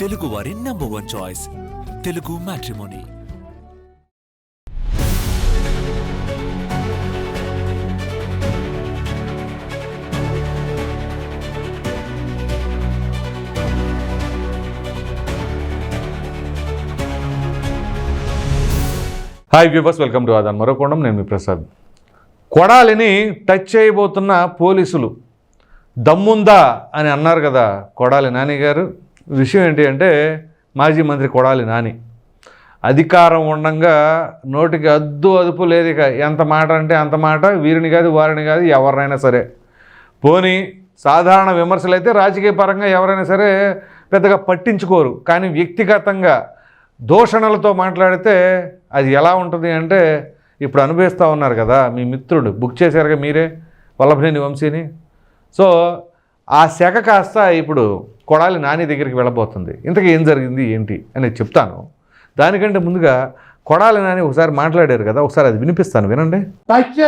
తెలుగు వారి number one choice Telugu matrimony hi viewers welcome to Aadhan మరోకోణం నేను మీ Prasad. కొడాలిని touch చేయబోతున్న పోలీసులు. దమ్ముందా అని అన్నారు కదా కొడాలి నాని గారు విషయం ఏంటి అంటే మాజీ మంత్రి కొడాలి నాని. అధికారం ఉండంగా నోటికి అద్దు అదుపు లేదు ఇక. ఎంత మాట అంటే అంత మాట వీరిని కాదు వారిని కాదు ఎవరినైనా సరే. పోనీ సాధారణ విమర్శలు అయితే రాజకీయ పరంగా ఎవరైనా సరే పెద్దగా పట్టించుకోరు. కానీ వ్యక్తిగతంగా దూషణలతో మాట్లాడితే అది ఎలా ఉంటుంది అంటే ఇప్పుడు అనుభవిస్తూ ఉన్నారు కదా మీ మిత్రుడు. బుక్ చేశారుగా మీరే? వల్లభనేని వంశీని. సో ఆ శాఖ కాస్త ఇప్పుడు కొడాలి నాని దగ్గరికి వెళ్ళబోతుంది. ఇంతకీ ఏం జరిగింది ఏంటి అనేది చెప్తాను. దానికంటే ముందుగా కొడాలి నాని ఒకసారి మాట్లాడారు కదా ఒకసారి అది వినిపిస్తాను వినండి. టచ్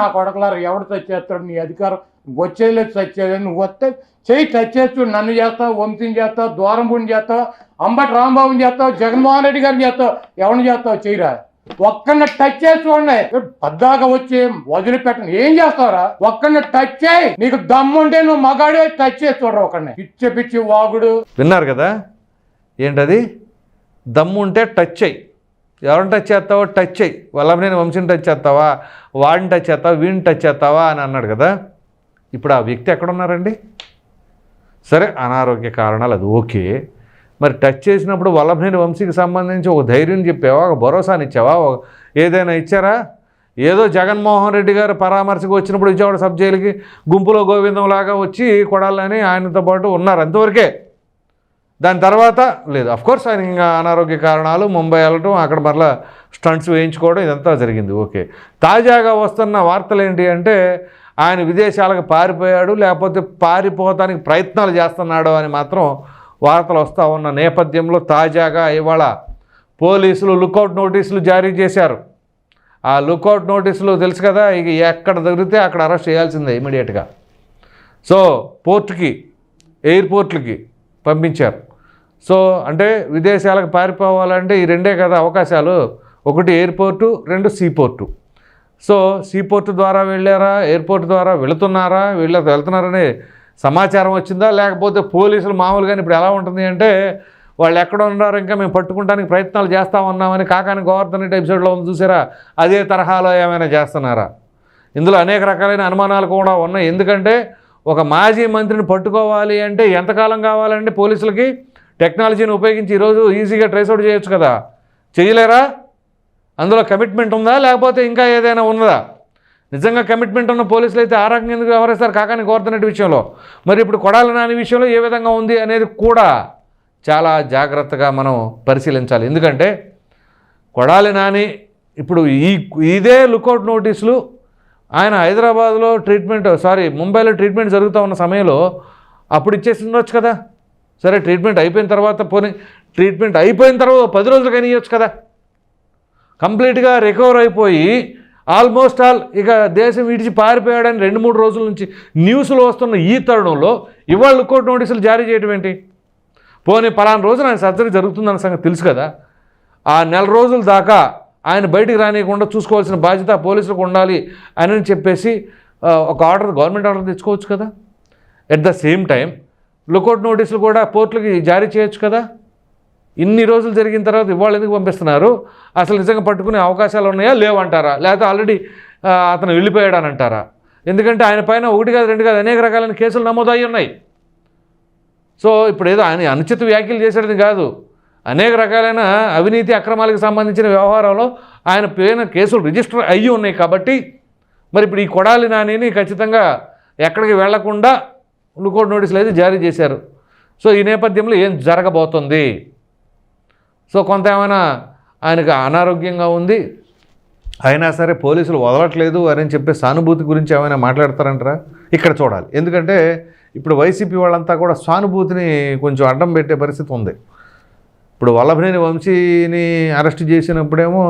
నా కొడకలారు ఎవడు తెచ్చేస్తాడు? నీ అధికారం వచ్చేయలేదు చచ్చేది నువ్వు వస్తే చెయ్యి టచ్ చేస్తూ నన్ను చేస్తావు వంశీని చేస్తావు దూరంపుని చేస్తావు అంబటి రాంబాబుని చేస్తావు జగన్మోహన్ రెడ్డి గారిని చేస్తావు ఎవరిని చేస్తావు? చెయ్యరా. ఒక్కడిని టచ్ చేసుకోండి పద్దాక వచ్చి వదిలిపెట్టను ఏం చేస్తావురా? ఒక్కడిని టచ్ చేయి. నీకు దమ్ముంటే నువ్వు మగాడే టచ్ చేసి చూడరా ఒకడిని పిచ్చి పిచ్చి వాగుడు. విన్నారు కదా? ఏంటది? దమ్ము ఉంటే టచ్ చేయి. ఎవరిని టచ్ చేస్తావో టచ్ చేయి. వల్లభనేని వంశీని టచ్ చేస్తావా? వాడిని టచ్ చేస్తావా? వీడిని టచ్ చేస్తావా? అని అన్నాడు కదా? ఇప్పుడు ఆ వ్యక్తి ఎక్కడున్నారండి? సరే అనారోగ్య కారణాలు అది ఓకే. మరి టచ్ చేసినప్పుడు వల్లభనేని వంశీకి సంబంధించి ఒక ధైర్యం చెప్పావా? ఒక భరోసాని ఇచ్చావా ఏదైనా ఇచ్చారా? ఏదో జగన్మోహన్ రెడ్డి గారు పరామర్శకు వచ్చినప్పుడు విజయవాడ సబ్ జైలుకి గుంపులో గోవిందంలాగా వచ్చి కొడాలని ఆయనతో పాటు ఉన్నారు అంతవరకే. దాని తర్వాత లేదు అఫ్కోర్స్ ఆయన ఇంకా అనారోగ్య కారణాలు ముంబై వెళ్ళటం అక్కడ మరలా స్టంట్స్ వేయించుకోవడం ఇదంతా జరిగింది. ఓకే. తాజాగా వస్తున్న వార్తలు ఏంటి అంటే ఆయన విదేశాలకు పారిపోయాడు లేకపోతే పారిపోవటానికి ప్రయత్నాలు చేస్తున్నాడు అని మాత్రం వార్తలు వస్తూ ఉన్న నేపథ్యంలో తాజాగా ఇవాళ పోలీసులు లుకౌట్ నోటీసులు జారీ చేశారు. ఆ లుకౌట్ నోటీసులు తెలుసు కదా ఇక ఎక్కడ దొరికితే అక్కడ అరెస్ట్ చేయాల్సిందే ఇమీడియట్గా. సో పోర్టుకి ఎయిర్పోర్ట్లకి పంపించారు. సో అంటే విదేశాలకు పారిపోవాలంటే ఈ రెండే కదా అవకాశాలు ఒకటి ఎయిర్పోర్టు రెండు సీపోర్టు. సో సీపోర్టు ద్వారా వెళ్ళారా ఎయిర్పోర్ట్ ద్వారా వెళుతున్నారా వెళ్ళ వెళ్తున్నారనే సమాచారం వచ్చిందా? లేకపోతే పోలీసులు మామూలుగా ఇప్పుడు ఎలా ఉంటుంది అంటే వాళ్ళు ఎక్కడ ఉన్నారు? ఇంకా మేము పట్టుకుంటానికి ప్రయత్నాలు చేస్తా ఉన్నామని కాకాని గోవర్ధన్ రెడ్డి ఎపిసోడ్లో ఉంది చూసారా? అదే తరహాలో ఏమైనా చేస్తున్నారా? ఇందులో అనేక రకాలైన అనుమానాలు కూడా ఉన్నాయి. ఎందుకంటే ఒక మాజీ మంత్రిని పట్టుకోవాలి అంటే ఎంతకాలం కావాలంటే పోలీసులకి? టెక్నాలజీని ఉపయోగించి ఈరోజు ఈజీగా ట్రేస్ అవుట్ చేయొచ్చు కదా? చేయలేరా? అందులో కమిట్మెంట్ ఉందా? లేకపోతే ఇంకా ఏదైనా ఉన్నదా? నిజంగా కమిట్మెంట్ ఉన్న పోలీసులు అయితే ఆ రకంగా ఎందుకు వ్యవహరిస్తారు? కాకాని కోరుతున్నట్టు విషయంలో. మరి ఇప్పుడు కొడాలి నాని విషయంలో ఏ విధంగా ఉంది అనేది కూడా చాలా జాగ్రత్తగా మనం పరిశీలించాలి. ఎందుకంటే కొడాలి నాని ఇప్పుడు ఈ ఇదే లుకౌట్ నోటీసులు ఆయన హైదరాబాద్లో ట్రీట్మెంట్ సారీ ముంబైలో ట్రీట్మెంట్ జరుగుతూ ఉన్న సమయంలో అప్పుడు ఇచ్చేసి ఉండొచ్చు కదా? సరే ట్రీట్మెంట్ అయిపోయిన తర్వాత పోనీ ట్రీట్మెంట్ అయిపోయిన తర్వాత పది రోజులు ఇవ్వచ్చు కదా? కంప్లీట్గా రికవర్ అయిపోయి ఆల్మోస్ట్ ఆల్ ఇక దేశం విడిచి పారిపోయాడని రెండు మూడు రోజుల నుంచి న్యూస్లో వస్తున్న ఈ తరుణంలో ఇవాళ లుకౌట్ నోటీసులు జారీ చేయడం ఏంటి? పోనీ పలానా రోజున ఆయన సర్జరీ జరుగుతుందన్న సంగతి తెలుసు కదా. ఆ నెల రోజుల దాకా ఆయన బయటికి రానియకుండా చూసుకోవాల్సిన బాధ్యత పోలీసులకు ఉండాలి అని చెప్పేసి ఒక ఆర్డర్ గవర్నమెంట్ ఆర్డర్ తెచ్చుకోవచ్చు కదా. At the same time lookout నోటీసులు కూడా పోర్టులకి జారీ చేయొచ్చు కదా. ఇన్ని రోజులు జరిగిన తర్వాత ఇవాళ ఎందుకు పంపిస్తున్నారు? అసలు నిజంగా పట్టుకునే అవకాశాలు ఉన్నాయా? లేవంటారా? లేకపోతే ఆల్రెడీ అతను వెళ్ళిపోయాడు అని అంటారా ఎందుకంటే ఆయన పైన ఒకటి కాదు రెండు కాదు అనేక రకాలైన కేసులు నమోదయ్యి ఉన్నాయి. సో ఇప్పుడు ఏదో ఆయన అనుచిత వ్యాఖ్యలు చేసేది కాదు. అనేక రకాలైన అవినీతి అక్రమాలకు సంబంధించిన వ్యవహారంలో ఆయన పైన కేసులు రిజిస్టర్ అయ్యి ఉన్నాయి కాబట్టి మరి ఇప్పుడు ఈ కొడాలి నానిని ఖచ్చితంగా ఎక్కడికి వెళ్ళకుండా లుకౌట్ నోటీసులు అయితే జారీ చేశారు. సో ఈ నేపథ్యంలో ఏం జరగబోతుంది? సో కొంత ఏమైనా ఆయనకు అనారోగ్యంగా ఉంది? అయినా సరే పోలీసులు వదలట్లేదు అని చెప్పి సానుభూతి గురించి ఏమైనా మాట్లాడతారంటారా? ఇక్కడ చూడాలి. ఎందుకంటే ఇప్పుడు వైసీపీ వాళ్ళంతా కూడా సానుభూతిని కొంచెం అడ్డం పెట్టే పరిస్థితి ఉంది. ఇప్పుడు వల్లభనేని వంశీని అరెస్ట్ చేసినప్పుడేమో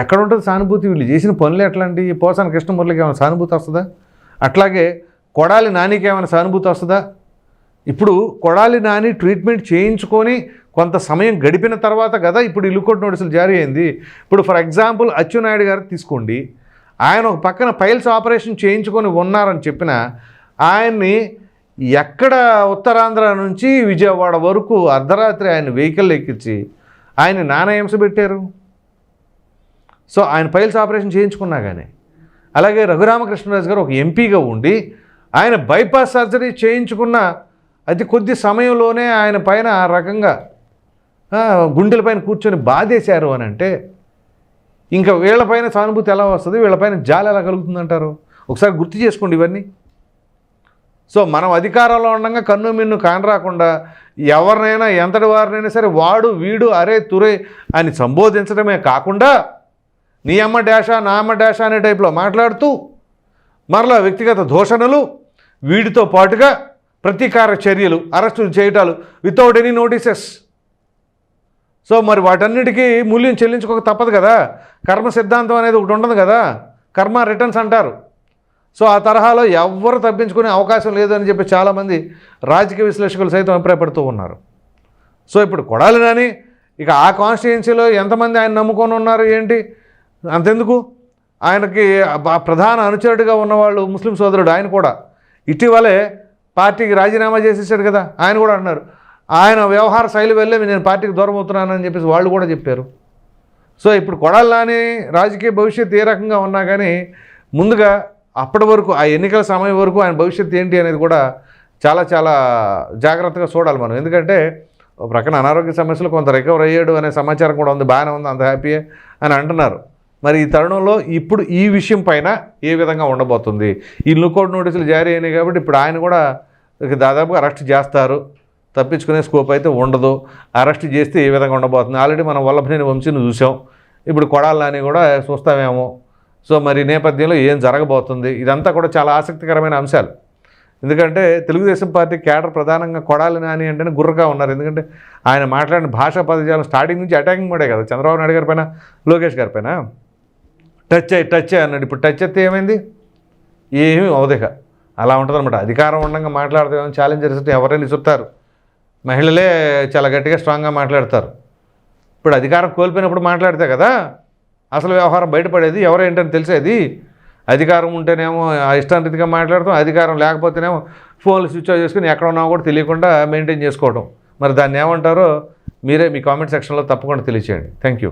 ఎక్కడుంటుంది సానుభూతి వీళ్ళు? చేసిన పనులు ఎట్లాంటి? పోసాన కృష్ణమురళికి ఏమైనా సానుభూతి వస్తుందా? అట్లాగే కొడాలి నానికి ఏమైనా సానుభూతి వస్తుందా? ఇప్పుడు కొడాలి నాని ట్రీట్మెంట్ చేయించుకొని కొంత సమయం గడిపిన తర్వాత కదా ఇప్పుడు ఇల్లుకోట్ నోటీసులు జారీ అయింది. ఇప్పుడు ఫర్ ఎగ్జాంపుల్ అచ్చెన్నాయుడు గారు తీసుకోండి. ఆయన ఒక పక్కన పైల్స్ ఆపరేషన్ చేయించుకొని ఉన్నారని చెప్పిన ఆయన్ని ఎక్కడ ఉత్తరాంధ్ర నుంచి విజయవాడ వరకు అర్ధరాత్రి ఆయన వెహికల్ ఎక్కించి ఆయన నానా హింస పెట్టారు? సో ఆయన పైల్స్ ఆపరేషన్ చేయించుకున్నా కానీ అలాగే రఘురామకృష్ణరాజు గారు ఒక ఎంపీగా ఉండి ఆయన బైపాస్ సర్జరీ చేయించుకున్న అతి కొద్ది సమయంలోనే ఆయన పైన ఆ రకంగా గుండెలపైన కూర్చొని బాధేశారు అని అంటే ఇంకా వీళ్ళపైన సానుభూతి ఎలా వస్తుంది? వీళ్ళపైన జాలి ఎలా కలుగుతుందంటారు ఒకసారి గుర్తు చేసుకోండి ఇవన్నీ. సో మనం అధికారంలో ఉండగా కన్ను మిన్ను కానరాకుండా ఎవరినైనా ఎంతటి వారినైనా సరే వాడు వీడు అరే తురే అని సంబోధించడమే కాకుండా నీ అమ్మ డాషా నా అమ్మ డాషా అనే టైప్లో మాట్లాడుతూ మరలా వ్యక్తిగత దూషణలు వీడితో పాటుగా ప్రతీకార చర్యలు అరెస్టులు చేయటాలు వితౌట్ ఎనీ నోటీసెస్ సో మరి వాటన్నిటికీ మూల్యం చెల్లించుకోక తప్పదు కదా. కర్మ సిద్ధాంతం అనేది ఒకటి ఉండదు కదా. కర్మ రిటర్న్స్ అంటారు. సో ఆ తరహాలో ఎవ్వరు తప్పించుకునే అవకాశం లేదని చెప్పి చాలామంది రాజకీయ విశ్లేషకులు సైతం అభిప్రాయపడుతూ ఉన్నారు. సో ఇప్పుడు కొడాలి నాని ఇక ఆ కాన్స్టిట్యున్సీలో ఎంతమంది ఆయన నమ్ముకొని ఉన్నారు ఏంటి? అంతెందుకు? ఆయనకి ప్రధాన అనుచరుడిగా ఉన్నవాళ్ళు ముస్లిం సోదరుడు ఆయన కూడా. ఇటీవలే పార్టీకి రాజీనామా చేసేసాడు కదా ఆయన కూడా అన్నారు. ఆయన వ్యవహార శైలి వల్లే నేను పార్టీకి దూరం అవుతున్నానని చెప్పేసి వాళ్ళు కూడా చెప్పారు. సో ఇప్పుడు కొడాలి రాజకీయ భవిష్యత్తు ఏ రకంగా ఉన్నా కానీ ముందుగా అప్పటి వరకు ఆ ఎన్నికల సమయం వరకు ఆయన భవిష్యత్తు ఏంటి అనేది కూడా చాలా చాలా జాగ్రత్తగా చూడాలి మనం. ఎందుకంటే ఒక ప్రక్కన అనారోగ్య సమస్యలు కొంత రికవర్ అయ్యాడు అనే సమాచారం కూడా ఉంది బాగానే ఉంది అంత హ్యాపీయే అని అంటున్నారు. మరి ఈ తరుణంలో ఇప్పుడు ఈ విషయం పైన ఏ విధంగా ఉండబోతుంది? ఈ లుకౌట్ నోటీసులు జారీ అయినాయి కాబట్టి ఇప్పుడు ఆయన కూడా దాదాపుగా అరెస్ట్ చేస్తారు. తప్పించుకునే స్కోప్ అయితే ఉండదు. అరెస్ట్ చేస్తే ఏ విధంగా ఉండబోతుంది? ఆల్రెడీ మనం వల్లభనేని వంశీని చూసాం ఇప్పుడు కొడాలని కూడా చూస్తామేమో. సో మరి నేపథ్యంలో ఏం జరగబోతుంది? ఇదంతా కూడా చాలా ఆసక్తికరమైన అంశాలు. ఎందుకంటే తెలుగుదేశం పార్టీ కేడర్ ప్రధానంగా కొడాలి నాని అంటేనే గుర్రగా ఉన్నారు. ఎందుకంటే ఆయన మాట్లాడిన భాషా పదజాలం స్టార్టింగ్ నుంచి అటాకింగ్ మోడే కదా. చంద్రబాబు నాయుడు గారి పైన లోకేష్ గారి పైన. టచ్ అయ్యి టచ్ అయ్యి అన్నాడు. ఇప్పుడు టచ్ అయితే ఏమైంది? ఏమీ అవదిక. అలా ఉంటుంది అనమాట అధికారం ఉండగా మాట్లాడితే ఛాలెంజర్స్ ఎవరైనా ఇసురుతారు మహిళలే చాలా గట్టిగా స్ట్రాంగ్గా మాట్లాడతారు. ఇప్పుడు అధికారం కోల్పోయినప్పుడు మాట్లాడితే కదా అసలు వ్యవహారం బయటపడేది ఎవరేంటని తెలిసేది? అధికారం ఉంటేనేమో ఆ ఇష్టాంరీతిగా మాట్లాడతాం అధికారం లేకపోతేనేమో ఫోన్లు స్విచ్ ఆఫ్ చేసుకుని ఎక్కడ ఉన్నామో కూడా తెలియకుండా మెయింటైన్ చేసుకోవడం మరి దాన్ని ఏమంటారో మీరే మీ కామెంట్ సెక్షన్లో తప్పకుండా తెలియచేయండి. Thank you